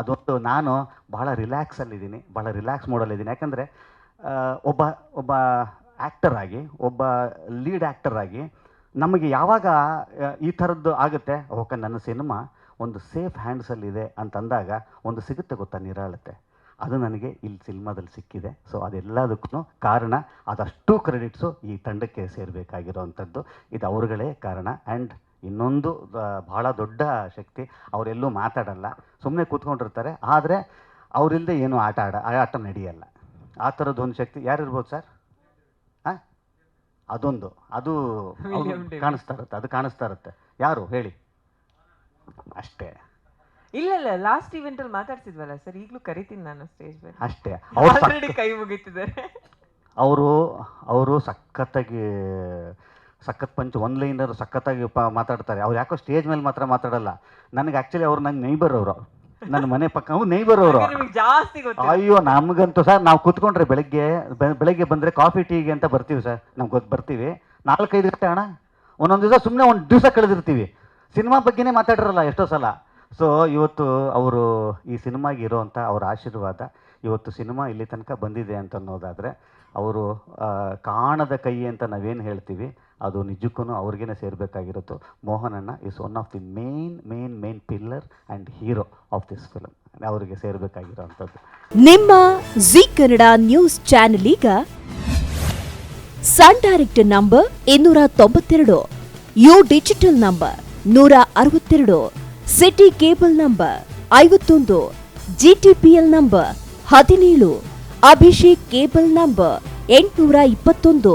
ಅದೊಂದು ನಾನು ಬಹಳ ರಿಲ್ಯಾಕ್ಸಲ್ಲಿದ್ದೀನಿ ಭಾಳ ರಿಲ್ಯಾಕ್ಸ್ ಮೋಡಲ್ಲಿದ್ದೀನಿ ಯಾಕಂದರೆ ಒಬ್ಬ ಒಬ್ಬ ಆ್ಯಕ್ಟರ್ ಆಗಿ, ಒಬ್ಬ ಲೀಡ್ ಆ್ಯಕ್ಟರ್ ಆಗಿ ನಮಗೆ ಯಾವಾಗ ಈ ಥರದ್ದು ಆಗುತ್ತೆ ಓಕೆ ನನ್ನ ಸಿನಿಮಾ ಒಂದು ಸೇಫ್ ಹ್ಯಾಂಡ್ಸಲ್ಲಿದೆ ಅಂತಂದಾಗ ಒಂದು ಸಿಗುತ್ತೆ ಗೊತ್ತಾ ನಿರಾಳತೆ? ಅದು ನನಗೆ ಇಲ್ಲಿ ಸಿನಿಮಾದಲ್ಲಿ ಸಿಕ್ಕಿದೆ. ಸೊ ಅದೆಲ್ಲದಕ್ಕೂ ಕಾರಣ, ಅದಷ್ಟು ಕ್ರೆಡಿಟ್ಸು ಈ ತಂಡಕ್ಕೆ ಸೇರಬೇಕಾಗಿರೋವಂಥದ್ದು. ಇದು ಅವರುಗಳೇ ಕಾರಣ. ಆ್ಯಂಡ್ ಇನ್ನೊಂದು ಬಹಳ ದೊಡ್ಡ ಶಕ್ತಿ ಅವರೆಲ್ಲೂ ಮಾತಾಡಲ್ಲ ಸುಮ್ಮನೆ ಕೂತ್ಕೊಂಡಿರ್ತಾರೆ. ಆದರೆ ಅವರಿಲ್ಲದೆ ಏನು ಆಟ ಆಡ ಆ ಆಟ ನಡೆಯಲ್ಲ. ಆ ಥರದ್ದೊಂದು ಶಕ್ತಿ ಯಾರಿರ್ಬೋದು ಸರ್? ಹಾಂ ಅದೊಂದು. ಅದು ಕಾಣಿಸ್ತಾ ಇರುತ್ತೆ ಅದು ಕಾಣಿಸ್ತಾ ಇರುತ್ತೆ. ಯಾರು? ಹೇಳಿ. ಅಷ್ಟೇ. ಇಲ್ಲ ಇಲ್ಲ ಲಾಸ್ಟ್ ಇವೆಂಟ್ ಅಲ್ಲಿ ಮಾತಾಡ್ಸಿದ್ವಲ್ಲ ಸರ್? ಈಗಲೂ ಕರಿತೀನಿ ನಾನು ಸ್ಟೇಜ್ ಮೇಲೆ ಅಷ್ಟೇ. ಅವ್ರು ಆಲ್ರೆಡಿ ಕೈ ಮುಗಿತಿದ್ದಾರೆ. ಅವರು ಅವರು ಸಖತ್ತಾಗಿ ಸಖತ್ ಪಂಚ್ ಒನ್ ಲೈನರ್ ಸಖತ್ತಾಗಿ ಪ ಮಾತಾಡ್ತಾರೆ. ಅವ್ರು ಯಾಕೋ ಸ್ಟೇಜ್ ಮೇಲೆ ಮಾತ್ರ ಮಾತಾಡಲ್ಲ. ನನಗೆ ಆ್ಯಕ್ಚುಲಿ ಅವ್ರು ನಂಗೆ ನೈಬರ್ ಅವರು. ನನ್ನ ಮನೆ ಪಕ್ಕ ಅವ್ರು ನೈಬರ್ ಅವರು. ಜಾಸ್ತಿ ಅಯ್ಯೋ ನಮಗಂತೂ ಸರ್ ನಾವು ಕುತ್ಕೊಂಡ್ರೆ ಬೆಳಗ್ಗೆ ಬೆಳಗ್ಗೆ ಬಂದರೆ ಕಾಫಿ ಟೀಗೆ ಅಂತ ಬರ್ತೀವಿ ಸರ್. ನಮ್ಗೆ ಗೊತ್ತು ಬರ್ತೀವಿ. ನಾಲ್ಕೈದು ಗಂಟೆ ಅಣ್ಣ. ಒಂದೊಂದು ದಿವಸ ಸುಮ್ಮನೆ ಒಂದು ದಿವಸ ಕಳೆದಿರ್ತೀವಿ. ಸಿನಿಮಾ ಬಗ್ಗೆನೇ ಮಾತಾಡಿರಲ್ಲ ಎಷ್ಟೋ ಸಲ. ಸೊ ಇವತ್ತು ಅವರು ಈ ಸಿನಿಮಾಗೆ ಇರೋವಂಥ ಅವ್ರ ಆಶೀರ್ವಾದ ಇವತ್ತು ಸಿನಿಮಾ ಇಲ್ಲಿ ತನಕ ಬಂದಿದೆ ಅಂತ ಅನ್ನೋದಾದರೆ ಅವರು ಕಾಣದ ಕೈ ಅಂತ ನಾವೇನು ಹೇಳ್ತೀವಿ ಅದು ನಿಜಕ್ಕೂ ಅವ್ರಿಗೇನೆ ಸೇರಬೇಕಾಗಿರುತ್ತೋ. ಮೋಹನಣ್ಣ is one of the main main main pillar and hero of this film ಅವರಿಗೆ ಸೇರಬೇಕಾಗಿರೋವಂಥದ್ದು. ನಿಮ್ಮ ಜಿ ಕನ್ನಡ ನ್ಯೂಸ್ ಚಾನೆಲ್ ಈಗ ಸನ್ ಡೈರೆಕ್ಟ್ ನಂಬರ್ ಇನ್ನೂರ ತೊಂಬತ್ತೆರಡು, ಯು ಡಿಜಿಟಲ್ ನಂಬರ್ ನೂರ ಅರವತ್ತೆರಡು, ಸಿಟಿ ಕೇಬಲ್ ನಂಬರ್ ಐವತ್ತೊಂದು, ಜಿಟಿಪಿಎಲ್ ನಂಬರ್ ಹದಿನೇಳು, ಅಭಿಷೇಕ್ ಕೇಬಲ್ ನಂಬರ್ ಎಂಟುನೂರ ಇಪ್ಪತ್ತೊಂದು